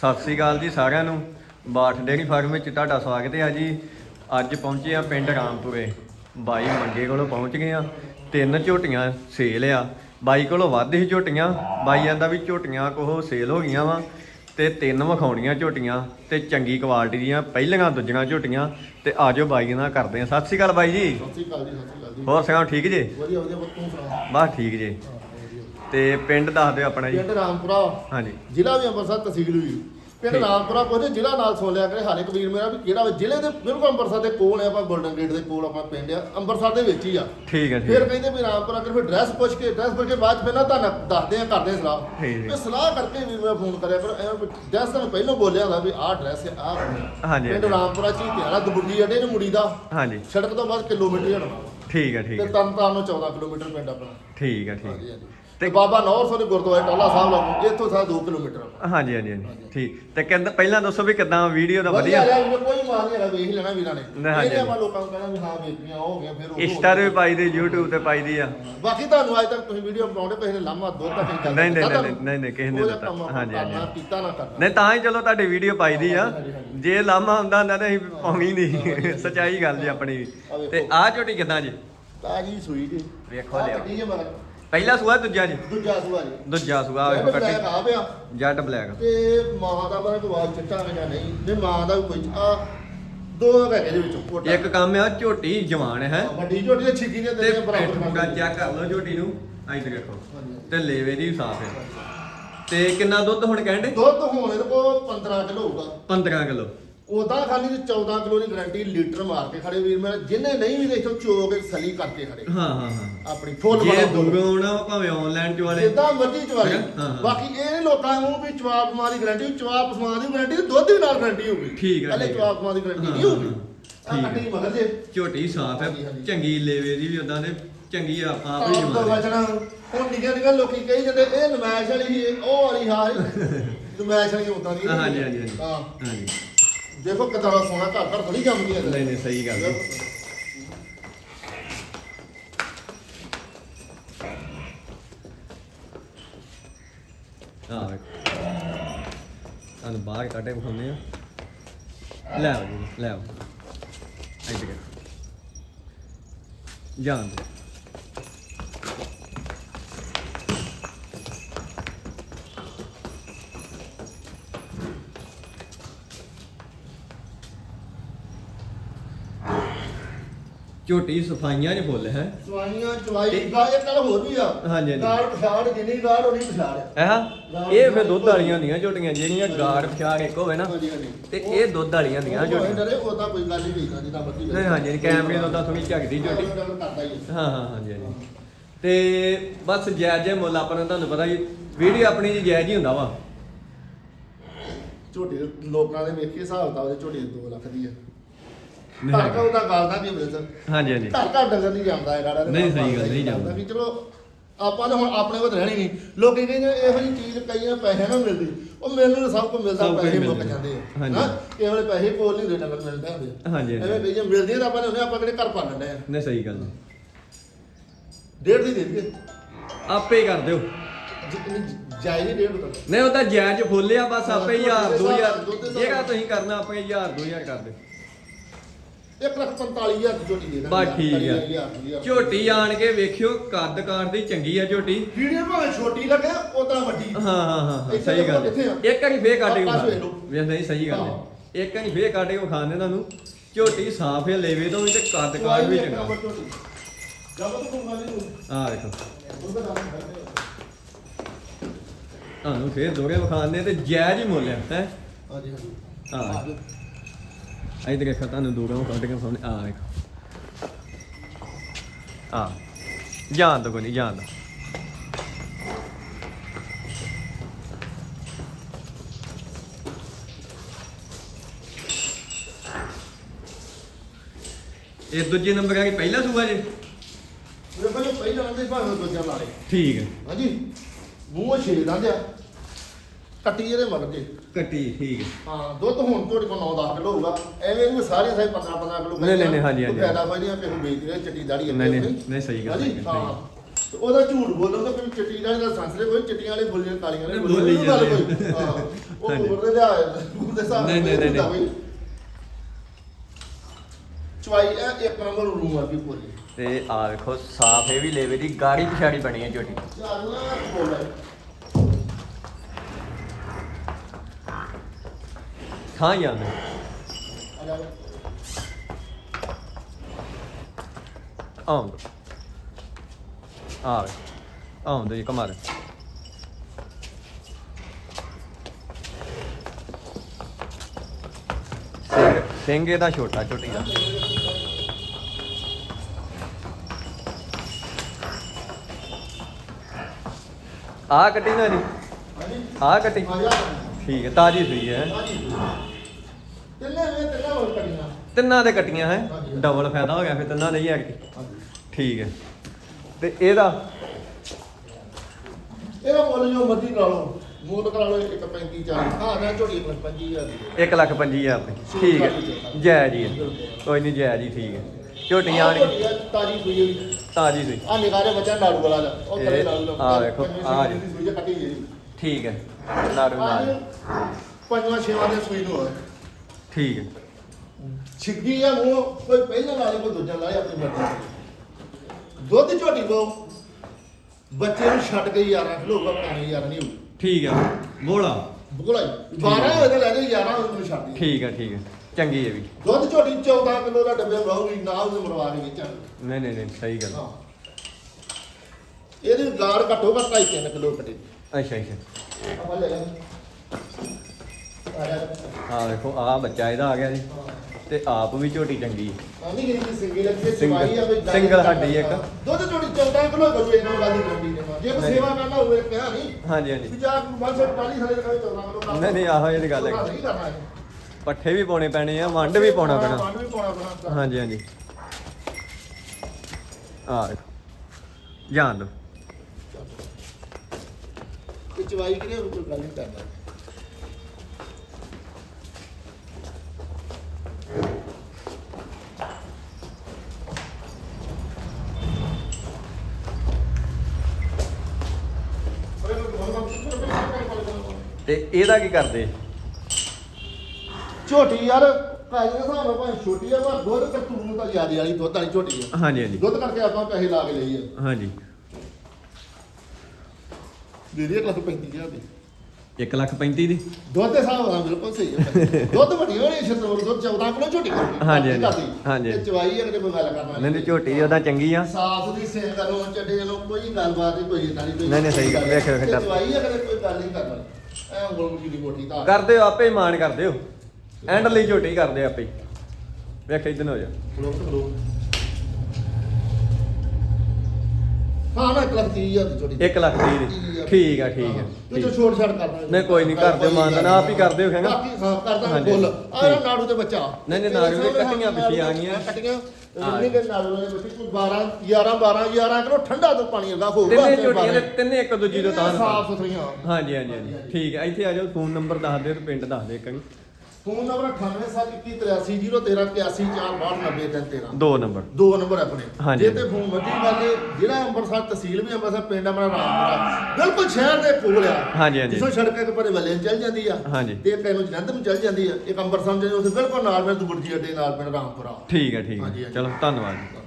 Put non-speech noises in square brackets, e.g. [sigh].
ਸਤਿ ਸ੍ਰੀ ਅਕਾਲ ਜੀ ਸਾਰਿਆਂ ਨੂੰ। ਬਾਠ ਡੇਅਰੀ ਫਾਰਮ ਵਿੱਚ ਤੁਹਾਡਾ ਸਵਾਗਤ ਹੈ ਜੀ। ਅੱਜ ਪਹੁੰਚੇ ਆ ਪਿੰਡ ਰਾਮਪੁਰੇ। ਬਾਈ ਮੰਗੇ ਕੋਲੋਂ ਪਹੁੰਚ ਗਏ ਆ ਤਿੰਨ ਝੋਟੀਆਂ ਸੇਲ ਆ। ਬਾਈ ਕੋਲੋਂ ਵੱਧ ਹੀ ਝੋਟੀਆਂ ਬਾਈ ਆਂਦਾ ਵੀ ਝੋਟੀਆਂ ਕੋਹ ਸੇਲ ਹੋ ਗਈਆਂ ਵਾ। ਤੇ ਤਿੰਨ ਵਿਖਾਉਣੀਆਂ ਝੋਟੀਆਂ ਤੇ ਚੰਗੀ ਕੁਆਲਿਟੀ ਦੀਆਂ ਪਹਿਲੀਆਂ ਦੂਜੀਆਂ ਝੋਟੀਆਂ। ਤੇ ਆਜੋ ਬਾਈ ਨਾਲ ਕਰਦੇ ਆ ਸਤਿ ਸ੍ਰੀ ਅਕਾਲ ਬਾਈ ਜੀ। ਸਤਿ ਸ਼੍ਰੀ ਅਕਾਲ ਜੀ ਸਤਿ ਸ਼੍ਰੀ ਅਕਾਲ ਜੀ। ਹੋਰ ਸੁਣਾਓ ਠੀਕ ਜੇ? ਵਧੀਆ ਵਧੀਆ ਬਸ ਤੂੰ ਸੁਣਾ। ਬਸ ਠੀਕ ਜੇ। ਤੇ ਪਿੰਡ ਦੱਸ ਦਿਓ ਆਪਣਾ ਜੀ ਪਿੰਡ ਰਾਮਪੁਰਾ ਹਾਂਜੀ ਜ਼ਿਲ੍ਹਾ ਵੀ ਅੰਮ੍ਰਿਤਸਰ ਤਹਿਸੀਲ ਵੀ ਪਿੰਡ। ਰਾਮਪੁਰਾ ਕੋਈ ਜ਼ਿਲ੍ਹਾ ਨਾਲ ਸੁਣ ਲਿਆ ਕਰੇ ਹਾਲੇ ਕਬੀਰ ਮੇਰਾ ਵੀ ਕਿਹੜਾ? ਜ਼ਿਲ੍ਹੇ ਦੇ ਬਿਲਕੁਲ ਅੰਮ੍ਰਿਤਸਰ ਦੇ ਕੋਲ ਆ ਆਪਾਂ ਗੋਲਡਨ ਗੇਟ ਦੇ ਕੋਲ ਆਪਣਾ ਪਿੰਡ ਆ ਅੰਮ੍ਰਿਤਸਰ ਦੇ ਵਿੱਚ ਹੀ ਆ ਠੀਕ ਹੈ ਠੀਕ ਫਿਰ। ਕਹਿੰਦੇ ਵੀ ਰਾਮਪੁਰਾ ਕਰ ਫਿਰ ਡਰੈਸ ਪੁੱਛ ਕੇ ਡਰੈਸ ਪੁੱਛ ਕੇ ਬਾਅਦ ਪਹਿਲਾਂ ਤੁਹਾਨੂੰ ਦੱਸਦੇ ਆ ਕਰਦੇ ਆ ਸਲਾਹ। ਇਹ ਸਲਾਹ ਕਰਕੇ ਵੀ ਮੈਂ ਫੋਨ ਕਰਿਆ ਪਰ ਡਰੈਸ ਤਾਂ ਮੈਂ ਪਹਿਲਾਂ ਬੋਲਿਆ ਹੁੰਦਾ ਵੀ ਆਹ ਡਰੈਸ ਹੈ ਆਹ ਹਾਂਜੀ, ਪਿੰਡ। ਰਾਮਪੁਰਾ ਚ ਹੀ ਤਿਆਰਾ ਦਬੁੱਲੀ ਅੱਡੇ ਨੂੰ ਮੁੜੀ ਦਾ ਹਾਂਜੀ ਸੜਕ ਤੋਂ ਬਾਅਦ ਕਿਲੋਮੀਟਰ ਵਾ। ਠੀਕ ਹੈ ਠੀਕ ਤੇ ਹੈ ਤਰਨਤਾਰਨ ਨੂੰ 14 ਕਿਲੋਮੀਟਰ ਪਿੰਡ ਆਪਣਾ ਠੀਕ ਹੈ ਠੀਕ ਹੈ। ਤੇ- ਤੇ ਬਾਬਾ ਨੌਰ ਸੋਨੀ ਗੁਰਦੁਆਰੇ ਟਾਲਾ ਸਾਹਿਬ ਲਾਗੂ ਇੱਥੋਂ ਸਾ 2 ਕਿਲੋਮੀਟਰ ਆ। ਹਾਂਜੀ ਹਾਂਜੀ ਹਾਂਜੀ ਠੀਕ ਤੇ ਕਹਿੰਦਾ ਪਹਿਲਾਂ ਦੱਸੋ ਵੀ ਕਿਦਾਂ ਵੀਡੀਓ ਦਾ ਵਧੀਆ ਵਧੀਆ ਰਿਹਾ ਵੀਰੇ, ਕੋਈ ਮਾਰ ਨਹੀਂ ਹੈਗਾ ਵੇਖ ਲੈਣਾ ਵੀਰਾਂ ਨੇ ਹਾਂਜੀ। ਇਹਨੇ ਆਪਾਂ ਲੋਕਾਂ ਨੂੰ ਕਹਿਣਾ ਵੀ ਹਾਂ ਵੇਖੀਆਂ ਹੋ ਗਿਆ ਫਿਰ ਉਹ ਹੋ ਇੰਸਟਾ ਤੇ ਵੀ। ਪਾਈ ਦੀ YouTube ਤੇ ਪਾਈ ਦੀ ਆ ਬਾਕੀ ਤੁਹਾਨੂੰ ਅੱਜ ਤੱਕ ਤੁਸੀਂ ਵੀਡੀਓ ਬਣਾਉਂਦੇ ਨੇ ਲਾਮਾ ਦੁੱਧ ਤੱਕ ਨਹੀਂ ਨਹੀਂ, ਨਹੀਂ, ਨਹੀਂ, ਨਹੀਂ, ਨਹੀਂ, ਕਿਸੇ ਨੇ ਦਿੱਤਾ। ਹਾਂਜੀ, ਹਾਂਜੀ ਹਾਂਜੀ। ਕੀਤਾ ਨਾ ਕਰਨਾ ਨਹੀਂ ਤਾਂ ਹੀ ਚਲੋ ਤੁਹਾਡੀ ਵੀਡੀਓ ਪਾਈ ਦੀ ਆ। ਜੇ ਲਾਮਾ ਹੁੰਦਾ ਹੁੰਦਾ ਤਾਂ ਅਸੀਂ ਪਾਉਣੀ ਨਹੀਂ ਸਚਾਈ ਗੱਲ ਜੀ ਆਪਣੀ। ਤੇ ਆਹ ਝੋਟੀ ਕਿਦਾਂ ਜੀ ਤਾਜੀ ਸੂਈ ਜੀ ਵੇਖੋ ਆਹ ਲਿਆ। ਕੱਟੀ ਜੇ ਮਗਰ ਪਹਿਲਾ ਸੂਆ ਦੂਜਾ ਜੀ? ਦੂਜਾ ਸੂਆ ਜੀ। ਦੂਜਾ ਸੂਆ ਇਹ ਵੇਖੋ ਕੱਟੀ। ਆ ਪਿਆ। ਜੱਟ ਬਲੈਕ। ਤੇ ਮਾਂ ਦਾ ਕੋਈ ਆਵਾਜ਼ ਚਿੱਟਾ ਹੈ ਜਾਂ ਨਹੀਂ ਤੇ ਮਾਂ ਦਾ ਵੀ ਕੋਈ ਆ ਦੋ ਹੈਗੇ ਦੇ ਵਿੱਚੋਂ ਇੱਕ ਕੰਮ ਆ ਝੋਟੀ ਜਵਾਨ ਹੈ। ਵੱਡੀ ਝੋਟੀ ਤੇ ਛਿੱਕੀ ਨੇ ਤੇ ਤੇ ਬਰਾਬਰ ਮੁੰਡਾ ਚੈੱਕ ਕਰ ਲਓ ਝੋਟੀ ਨੂੰ ਇੱਧਰ ਦੇਖੋ ਤੇ ਲੇਵੇ ਦੀ ਸਾਫ਼ ਹੈ। ਤੇ ਕਿੰਨਾ ਦੁੱਧ ਹੁਣ ਕਹਿੰਦੇ? ਦੁੱਧ ਹੋਣੇ ਤੇ ਕੋ 15 ਕਿਲੋ ਹੋਊਗਾ। 15 ਕਿਲੋ। ਉਦਾਂ ਖਾਲੀ ਤੇ 14 ਕਿਲੋ ਦੀ ਗਾਰੰਟੀ ਲੀਟਰ ਮਾਰ ਕੇ ਖੜੇ ਵੀਰ ਮੇਰੇ ਜਿੰਨੇ ਨਹੀਂ ਵੀ ਦੇਖੋ ਚੋ ਕੇ ਸਲੀ ਕਰਕੇ ਖੜੇ। ਹਾਂ ਹਾਂ ਹਾਂ। ਆਪਣੀ ਫੁੱਲ ਜੇ ਦੂਰੋਂ ਆਉਣਾ ਭਾਵੇਂ ਆਨਲਾਈਨ ਚ ਵਾਲੇ। ਜਿੱਦਾਂ ਮਰਜ਼ੀ ਹਾਂ, ਹਾਂ। ਬਾਕੀ ਇਹ ਲੋਕਾਂ ਨੂੰ ਵੀ ਚਵਾਪ ਮਾਂ ਦੀ ਗਾਰੰਟੀ ਚਵਾਪ ਮਾਂ ਦੀ ਗਾਰੰਟੀ ਦੁੱਧ ਵੀ ਨਾਲ ਗਾਰੰਟੀ ਹੋਊਗੀ। ਠੀਕ ਹੈ, ਹਲੇ ਠੀਕ ਹੈ। ਚਵਾਪ ਮਾਂ ਦੀ ਗਾਰੰਟੀ ਹਾਂ, ਨਹੀਂ ਹੋਊਗੀ। ਹਾਂ, ਆ। ਹੈ। ਕੱਟੀ ਮਗਰ ਜੇ। ਝੋਟੀ ਸਾਫ਼ ਹੈ। ਚੰਗੀ ਲੇਵੇ ਦੀ ਵੀ ਉਦਾਂ ਦੇ ਚੰਗੀ ਆ ਆਪ ਹੀ ਆਪ ਜਮਾਨੇ ਬਚਣਾ ਹੁਣ ਨਿੱਕੇ ਨਿੱਕੇ ਲੋਕੀ ਕਹੀ ਜਾਂਦੇ ਇਹ ਨਮਾਇਸ਼ ਵਾਲੀ ਹੀ ਉਹ ਵਾਲੀ ਹਾਲ [laughs] ਨਮਾਇਸ਼ ਵਾਲੀ ਉਦਾਂ ਦੀ। ਹਾਂ, ਹਾਂਜੀ, ਹਾਂਜੀ, ਹਾਂਜੀ। ਹਾਂ। ਹਾਂਜੀ। ਦੇਖੋ ਕਿਦਾਂ ਦਾ ਸੋਨਾ ਘਰ ਘਰ ਥੋੜੀ ਜੰਮਦੀ ਹੈ ਨਹੀਂ ਨਹੀਂ, ਸਹੀ ਗੱਲ ਹੈ। ਆ ਤੁਹਾਨੂੰ ਬਾਹਰ ਕੱਢੇ ਬਖਾਉਂਦੇ ਆ। ਲੈ ਆਓ ਜੀ, ਲੈ ਆਓ। ਇੱਧਰ ਜਾਣ ਦੇ ਝੋਟੀ ਸਫਾਈਆਂ 'ਚ ਫੁੱਲ ਹੈ। ਚਵਾਈਆਂ ਚਵਾਈ ਗਾ ਇਹ ਕੱਲ ਹੋਰ ਵੀ ਆ। ਹਾਂਜੀ, ਹਾਂਜੀ। ਗਾੜ ਪਛਾੜ ਜਿੰਨੀ ਗਾੜ ਹੋਣੀ ਪਛਾੜ ਆ। ਇਹ ਇਹ ਫਿਰ ਦੁੱਧ ਵਾਲੀਆਂ ਹੁੰਦੀਆਂ ਝੋਟੀਆਂ ਜਿਹੜੀਆਂ ਗਾੜ ਫਿਆਰ ਇੱਕ ਹੋਵੇ ਨਾ ਹਾਂਜੀ ਹਾਂਜੀ। ਤੇ ਇਹ ਦੁੱਧ ਵਾਲੀਆਂ ਹੁੰਦੀਆਂ ਉਹ ਝੋਟੀਆਂ। ਡਰੇ ਉਹਦਾ ਕੋਈ ਗੱਲ ਨਹੀਂ ਵੇਖਦਾ ਜਿੱਦਾਂ ਮਰਜ਼ੀ ਨਹੀਂ ਹਾਂਜੀ ਕੈਮਰੇ ਤੋਂ ਤਾਂ ਥੋੜੀ ਝਗਦੀ ਝੋਟੀ। ਕਰਦਾ ਹੀ ਹੈ। ਹਾਂ ਹਾਂ ਹਾਂਜੀ ਹਾਂਜੀ। ਤੇ ਬਸ ਜਾਇਜ਼ ਜੇ ਮੁੱਲ ਆਪਾਂ ਨੂੰ ਤੁਹਾਨੂੰ ਪਤਾ ਜੀ ਵੀਡੀਓ ਆਪਣੀ ਜੀ ਜਾਇਜ਼ ਹੀ ਹੁੰਦਾ ਵਾ। ਝੋਟੀ ਦੇ ਲੋਕਾਂ ਦੇ ਵੇਖੀ ਹਿਸਾਬ ਤਾਂ ਉਹਦੇ ਝੋਟੀ 2 ਲੱਖ ਦੀ ਹੈ ਨਹੀਂ। ਘਰ ਕਾ ਉਹਦਾ ਗੱਲ ਦਾ ਕੀ ਮਿਲਦਾ ਹਾਂਜੀ ਹਾਂਜੀ। ਘਰ ਡੰਗਰ ਨਹੀਂ ਜਾਂਦਾ ਇਹ ਗਾੜਾ ਨਹੀਂ, ਸਹੀ ਗੱਲ, ਨਹੀਂ ਜਾਂਦਾ। ਵੀ ਚਲੋ ਆਪਾਂ ਨੇ ਹੁਣ ਆਪਣੇ ਕੋਲ ਰਹਿਣੀ ਨਹੀਂ। ਲੋਕੀ ਕਹਿੰਦੇ ਇਹੋ ਜਿਹੀ ਚੀਜ਼ ਕਈਆਂ ਪੈਸੇ ਨਾਲ ਮਿਲਦੀ। ਉਹ ਮੈਨੂੰ ਤਾਂ ਸਭ ਕੁਝ ਮਿਲਦਾ ਸਭ ਕੁਝ ਪੈਸੇ ਮੁੱਕ ਮਿਲਦਾ। ਜਾਂਦੇ ਆ। ਹਾਂਜੀ। ਹਾਂ? ਕੇਵਲ ਪੈਸੇ ਕੋਲ ਨਹੀਂ ਦੇ ਡੰਗਰ ਮਿਲਦੇ ਹੁੰਦੇ ਆ। ਹਾਂਜੀ, ਹਾਂਜੀ। ਐਵੇਂ ਕਈਆਂ ਮਿਲਦੀਆਂ ਤਾਂ ਆਪਾਂ ਨੇ ਉਹਨੇ ਆਪਾਂ ਕਿਹੜੇ ਘਰ ਪਾ ਲੈਂਦੇ ਆ। ਨਹੀਂ ਸਹੀ ਗੱਲ ਡੇਢ ਦੀ ਦੇ ਦਈਏ। ਆਪੇ ਹੀ ਕਰ ਦਿਓ। ਜਾਈ ਨਹੀਂ ਡੇਢ ਦਾ ਨਹੀਂ ਉਹ ਤਾਂ ਜਾਇਜ਼ ਫੁੱਲ ਆ ਬਸ ਆਪੇ ਹਾਂ, ਹਜ਼ਾਰ ਦੁੱਧ ਦੇ 2000 ਹਿਸਾਬ- ਦੁੱਧ ਦੇ ਜਿਹੜਾ ਤੁਸੀਂ ਕਰਨਾ ਆਪੇ 1000 2000 ਕਰ ਦਿਓ। ਇੱਕ ਲੱਖ 45000 ਦੀ ਝੋਟੀ ਦੇ ਦਾਂਗੇ। ਬਸ ਠੀਕ ਹਜ਼ਾਰ, ਆ ਹਜ਼ਾਰ। ਝੋਟੀ ਆਣ ਕੇ ਵੇਖਿਓ ਕੱਦ ਕਾਰ ਦੀ ਚੰਗੀ ਆ ਝੋਟੀ। ਵੀਡੀਓ ਭਾਵੇਂ ਛੋਟੀ ਲੱਗੇ ਉਦਾਂ ਵੱਡੀ। ਹਾਂ ਹਾਂ ਹਾਂ ਹਾਂ, ਇੱਥੇ ਸਹੀ ਗੱਲ ਕਿੱਥੇ ਆ? ਇੱਕ ਵਾਰੀ ਫੇਰ ਕੱਢ ਕੇ ਆਹ ਵਿਖਾ ਵੇਖ ਲਓ। ਵੇਖ ਨਹੀਂ ਸਹੀ ਗੱਲ ਹੈ। ਇੱਕ ਵਾਰੀ ਫੇਰ ਕੱਢ ਕੇ ਵਿਖਾਣੇ ਤੁਹਾਨੂੰ। ਝੋਟੀ ਸਾਫ਼ ਹੈ ਲੇਵੇ ਤੋਂ ਵੀ ਤੇ ਕੱਦ ਕਾਰ ਵੀ ਚੰਗਾ ਆ ਤੁਹਾਨੂੰ ਫੇਰ ਦੋਰੇ ਵਿਖਾਣੇ ਤੇ ਜਾਇਜ਼ ਹੀ ਮੁੱਲ ਹੈ ਹੈ? ਹਾਂਜੀ ਹਾਂਜੀ। ਹਾਂ। ਇੱਧਰ ਦੇਖੋ ਤੁਹਾਨੂੰ ਦੂਰੋਂ ਕੱਢ ਕੇ ਵਿਖਾਉਣੇ ਆ ਦੇਖੋ। ਆ। ਜਾਣ ਦੋ ਕੋਈ ਨਹੀਂ ਜਾਣ ਦੋ ਇਹ ਦੂਜੇ ਨੰਬਰ ਆ ਕੇ ਪਹਿਲਾ ਸੂਆ ਜੇ। ਉਹ ਪਹਿਲਾਂ ਪਹਿਲਾਂ ਆਂਦੇ ਭਾਵੇਂ ਦੂਜਾ ਲਾ ਲੇ। ਠੀਕ ਹੈ। ਹਾਂਜੀ। ਮੂੰਹ ਛੇ ਦੰਦ ਆ ਕੱਟੀ ਇਹਦੇ ਮਗਰ ਜੇ ਕੱਟੀ ਠੀਕ ਹੈ। ਹਾਂ ਦੁੱਧ ਹੁਣ ਤੁਹਾਡੇ ਕੋਲ 9-10 ਕਿਲੋ ਹੋਊਗਾ। ਐਵੇਂ ਨਹੀਂ ਸਾਰੇ ਸਾਰੇ 15-15 ਕਿਲੋ ਨਹੀਂ, ਨਹੀਂ, ਨਹੀਂ, ਹਾਂਜੀ, ਹਾਂਜੀ। ਫਾਇਦਾ ਕੋਈ ਨਹੀਂ ਨੂੰ ਵੇਚ ਰਹੇ ਚੱਟੀ ਦਾੜੀ ਨਹੀਂ, ਨਹੀਂ, ਨਹੀਂ, ਸਹੀ ਗੱਲ ਹੈ, ਹਾਂਜੀ ਸਹੀ। ਹਾਂ। ਤੇ ਉਹਦਾ ਝੂਠ ਬੋਲੋ ਤਾਂ ਫਿਰ ਚਿੱਟੀ ਦਾ ਜਿਹੜਾ ਸੰਸਲੇ ਕੋਈ ਚਿੱਟੀਆਂ ਵਾਲੇ ਬੋਲੀਆਂ ਕਾਲੀਆਂ ਵਾਲੇ ਬੋਲੀ ਬੋਲੀ ਗੱਲ ਜਾਂਦੇ। ਕੋਈ ਹਾਂ ਉਹ ਹਾਂਜੀ। ਉਮਰ ਦੇ ਲਿਆ ਉਹਦੇ ਹਿਸਾਬ ਨਹੀਂ, ਨਹੀਂ, ਨਹੀਂ, ਨਹੀਂ। ਚਵਾਈ ਇਹ ਇੱਕ ਨੰਬਰ ਰੂਮ ਆ ਵੀ ਪੂਰੀ। ਤੇ ਆ ਵੇਖੋ ਸਾਫ਼ ਇਹ ਵੀ ਲੇਵੇ ਦੀ ਗਾੜੀ ਪਿਛਾੜੀ ਬਣੀ ਹੈ ਝੋਟੀ। ਚੱਲ ਨਾ ਬੋਲ ਆ ਜਾ ਆਉਂਦ ਆ ਵੇ ਆਉਂਦੇ ਜੀ ਕਮਾਰ ਸਿੰਘ ਇਹਦਾ ਛੋਟਾ ਝੋਟੀ ਦਾ। ਆ ਕੱਟੀ ਨਾ ਜੀ? ਆ ਕੱਟੀ। ਠੀਕ ਹੈ ਤਾਜੀ ਸੂਈ ਹੈ ਹਾਂਜੀ ਤਿੰਨੇ ਵੇ ਤਿੰਨੇ ਹੋਰ ਕੜੀਆਂ ਤਿੰਨਾਂ ਦੇ ਕੱਟੀਆਂ ਹੈ। ਡਬਲ ਫਾਇਦਾ ਹੋ ਗਿਆ ਫਿਰ ਤਿੰਨਾਂ ਦੇ ਹੀ ਐਕਟੀ ਠੀਕ ਹੈ। ਤੇ ਇਹਦਾ? ਇਹਦਾ ਮੁੱਲ ਜੋ ਮਰਜ਼ੀ ਕਰਾ ਲਓ। ਮੁੱਲ ਕਰਾ ਲਓ 135 40 ਹਾਂ ਨਾ ਝੋੜੀ 25000 ਦੀ। 1 ਲੱਖ 25000 ਦੀ। ਠੀਕ ਹੈ। ਜੈ ਜੀ। ਕੋਈ ਨਹੀਂ ਜੈ ਜੀ ਠੀਕ ਹੈ। ਝੋਟੀਆਂ ਆ, ਤਾਜੀ ਸੂਈ ਹੋਈ ਤਾਜੀ ਸੂਈ। ਆ ਨਿਗਾਰੇ ਬੱਚਾ ਨਾੜੂ ਵਾਲਾ ਜਾ ਉਹ ਕਰੇ ਦਾ। ਆਹ ਵੇਖੋ, ਆਹ ਜੀ। ਸੂਈ ਜੇ ਕੱਟੀ ਜੀ। ਠੀਕ ਹੈ। ਨਾੜੂ ਨਾਲ। ਪੰਜਵਾਂ ਛੇਵਾਂ ਦੇ ਸੂਈ ਨੂੰ ਠੀਕ ਹੈ। ਛਿੱਗੀ ਆ ਮੂੰਹ। ਕੋਈ ਪਹਿਲਾਂ ਲਾਲੇ ਕੋਈ ਦੂਜਾ ਲਾਏ ਆਪਣੀ ਮਰਜ਼ੀ ਨਾਲ। ਦੁੱਧ ਝੋਟੀ ਕੋ ਬੱਚੇ ਨੂੰ ਛੱਡ ਕੇ 11 ਕਿਲੋ ਦਾ ਪਾਣੀ ਯਾਰ ਨਹੀਂ ਹੋਊ। ਠੀਕ ਹੈ ਬੋਲਾ। ਬੁਗਲਾ 12 ਹੋਏ ਤਾਂ ਲੈ ਦੇ 11 ਹੋਏ ਨੂੰ ਛੱਡ ਦੇ ਠੀਕ ਹੈ ਠੀਕ ਹੈ ਚੰਗੀ ਹੈ ਵੀ। ਦੁੱਧ ਝੋਟੀ 14 ਕਿਲੋ ਦਾ ਡੱਬੇ ਰਹੂਗੀ ਨਾ ਉਹਨੂੰ ਮਰਵਾ ਕੇ ਵੇਚਾਂਗੇ ਨਹੀਂ ਨਹੀਂ ਨਹੀਂ ਸਹੀ ਗੱਲ। ਹਾਂ। ਇਹਦੀ ਗਾੜ ਘੱਟੋ ਘੱਟ 2.5 ਕਿਲੋ ਕੱਟੇ। ਅੱਛਾ ਅੱਛਾ। ਆਪਾਂ ਲੈ ਲੈ ਆ ਜਾ। ਆ ਦੇਖੋ ਆ ਬੱਚਾ ਇਹਦਾ ਆ ਗਿਆ ਜੀ। ਤੇ ਆਪ ਵੀ ਝੋਟੀ ਚੰਗੀ ਆਂਦੀ ਕਿ ਇਹ ਸਿੰਗਲ ਲੱਗੀ ਸਿੰਗਲ- ਸਵਾਈ ਆ ਕੋਈ ਗੱਲ ਸਿੰਗਲ ਹੱਡੀ ਇੱਕ। ਦੁੱਧ ਝੋਟੀ 14 ਕਿਲੋ ਕਰੂ ਇਹਨਾਂ ਗੱਲ ਦੀ ਗਰੰਟੀ ਨੇ ਜੇ ਕੋਈ। ਸੇਵਾ ਕਰਨਾ ਹੋਵੇ ਕਿਹਾ ਨਹੀਂ। ਹਾਂਜੀ ਹਾਂਜੀ। ਵਿਚਾਰ ਮਨ ਸੇ 40 ਸਾਲੇ ਦਾ 14 ਕਿਲੋ ਨਹੀਂ ਨਹੀਂ ਆਹੋ ਇਹਦੀ ਗੱਲ ਹੈ ਪੱਠੇ ਵੀ ਪਾਉਣੇ ਪੈਣੇ ਆ ਵੰਡ ਵੀ ਪਾਉਣਾ ਪੈਣਾ। ਵੰਡ ਵੀ ਪਾਉਣਾ ਪੈਣਾ ਹਾਂਜੀ ਹਾਂਜੀ। ਆ ਜਾਣ ਦੋ ਚਵਾਈ ਕਿਨੇ ਕੋਈ ਗੱਲ ਨਹੀਂ ਕਰਨਾ ਤੇ ਇਹਦਾ ਕੀ ਕਰਦੇ? ਝੋਟੀ ਯਾਰ ਪੈਸੇ ਦੇ ਹਿਸਾਬ ਨਾਲ ਭਾਵੇਂ ਛੋਟੀ ਆ ਪਰ ਦੁੱਧ ਕਰਤੂਨ ਤਾਂ ਜ਼ਿਆਦਾ ਵਾਲੀ ਦੁੱਧ ਵਾਲੀ ਝੋਟੀ ਆ। ਹਾਂਜੀ ਹਾਂਜੀ। ਦੁੱਧ ਕਰਕੇ ਆਪਾਂ ਪੈਸੇ ਲਾ ਕੇ ਲਈ ਆ। ਹਾਂਜੀ। ਦੇ ਦੇ ਲੱਖ 35000 ਦੀ। 1 ਲੱਖ 35 ਦੀ। ਦੁੱਧ ਦੇ ਨਾਲ ਬਿਲਕੁਲ ਸਹੀ ਹੈ। ਦੁੱਧ ਵੱਡੀ ਹੋਣੀ ਸ਼ਰਨੋਰ ਦੁੱਧ 14 ਕਿਲੋ ਝੋਟੀ ਹਾਂਜੀ, ਹਾਂਜੀ। ਹਾਂਜੀ। ਤੇ ਚਵਾਈ ਅਗਲੇ ਕੋਈ ਗੱਲ ਕਰਨਾ ਨਹੀਂ ਨਹੀਂ ਝੋਟੀ ਉਹਦਾ ਚੰਗੀ ਆ। ਸਾਫ਼ ਦੀ ਸੇਲ ਕਰੋ ਚੱਡੇ ਨੂੰ ਕੋਈ ਗੱਲਬਾਤ ਨਹੀਂ ਕੋਈ ਇਦਾਂ ਦੀ ਨਹੀਂ, ਨਹੀਂ, ਸਹੀ ਗੱਲ, ਵੇਖ, ਵੇਖ, ਡਰ- ਚਵਾਈ ਅਗਲੇ ਕੋਈ ਗੱਲ ਨਹੀਂ ਕਰਨਾ ਐ ਉਂਗਲ ਮੁੱਠੀ ਦੀ ਮੋਟੀ ਤਾਂ ਕਰਦੇ ਹੋ ਆਪੇ ਹੀ ਮਾਣ ਕਰਦੇ ਹੋ। ਐਂਡ ਲਈ ਝੋਟੀ ਕਰਦੇ ਆਪੇ ਹੀ। ਵੇਖ ਇਦਨ ਹੋ ਜਾ। ਖਲੋ ਖਲੋ। ਹਾਂ ਨਾ ਇੱਕ ਲੱਖ ਤੀਹ ਹਜ਼ਾਰ ਦੀ ਝੋਟੀ 1 ਲੱਖ 30 ਦੀ। ਠੀਕ ਆ ਠੀਕ ਆ। ਤੇ। ਛੋਟ ਛਾਟ ਕਰਦਾ ਨਹੀਂ, ਕੋਈ ਨਹੀਂ, ਘਰ ਦੇ ਮਾਨ ਨਾ, ਆਪ ਹੀ ਕਰਦੇ ਹੋ, ਹੈਗਾ। ਬਾਕੀ ਹਾਂ ਕਰਦਾ ਠੀਕ। ਆ ਨਾੜੂ ਤੇ ਬੱਚਾ। ਨਹੀਂ, ਨਹੀਂ, ਨਾੜੂ ਦੇ ਕੱਟੀਆਂ ਪਿੱਛੇ ਆ ਗਈਆਂ। ਕੱਟੀਆਂ ਦੇ ਨਾੜੂ ਦੇ ਬੱਚੇ ਕੋਈ 12 11 12 11 ਕਿਲੋ ਠੰਡਾ ਤੋਂ ਪਾਣੀ ਲਗਾ ਹੋਊਗਾ। ਤਿੰਨੇ ਦੇ। ਤਿੰਨੇ ਇੱਕ ਦੂਜੀ ਤੋਂ ਤਾਂ ਸਾਫ਼ ਸੁਥਰੀਆਂ। ਹਾਂਜੀ ਹਾਂਜੀ ਹਾਂਜੀ। ਠੀਕ ਹੈ ਇੱਥੇ ਆ ਜਾਓ ਫੋਨ ਨੰਬਰ ਦੱਸ ਦਿਓ ਪਿੰਡ ਦੱਸ ਦਿਓ ਫੋਨ ਨੰਬਰ 9871830692 ਦੋ ਨੰਬਰ ਦੋ ਨੰਬਰ ਆਪਣੇ ਹਾਂਜੀ। ਜੇ ਤੇ ਫੋਨ ਮੱਜੀ ਗੱਲ ਜ਼ਿਲ੍ਹਾ ਅੰਮ੍ਰਿਤਸਰ ਤਹਿਸੀਲ ਵੀ ਅੰਮ੍ਰਿਤਸਰ ਪਿੰਡ ਆਪਣਾ ਰਾਮਪੁਰਾ ਬਿਲਕੁਲ ਸ਼ਹਿਰ ਦੇ ਕੋਲ ਆ ਹਾਂਜੀ, ਹਾਂਜੀ। ਜਿਸੋਂ ਸੜਕ ਇੱਕ ਪਰੇ ਵੱਲੇ ਨੂੰ ਚੱਲ ਜਾਂਦੀ ਆ ਹਾਂਜੀ। ਤੇ ਇੱਕ ਇਹਨੂੰ ਜਲੰਧਰ ਨੂੰ ਚੱਲ ਜਾਂਦੀ ਆ ਇੱਕ ਅੰਮ੍ਰਿਤਸਰ ਨੂੰ ਉੱਥੇ ਬਿਲਕੁਲ ਨਾਲ ਮੇਰੇ ਦੁਬਰਜੀ ਅੱਡੇ ਨਾਲ ਪਿੰਡ ਰਾਮਪੁਰਾ ਠੀਕ ਹੈ ਠੀਕ ਹਾਂਜੀ, ਹੈ ਹਾਂਜੀ। ਚਲੋ ਧੰਨਵਾਦ ਜੀ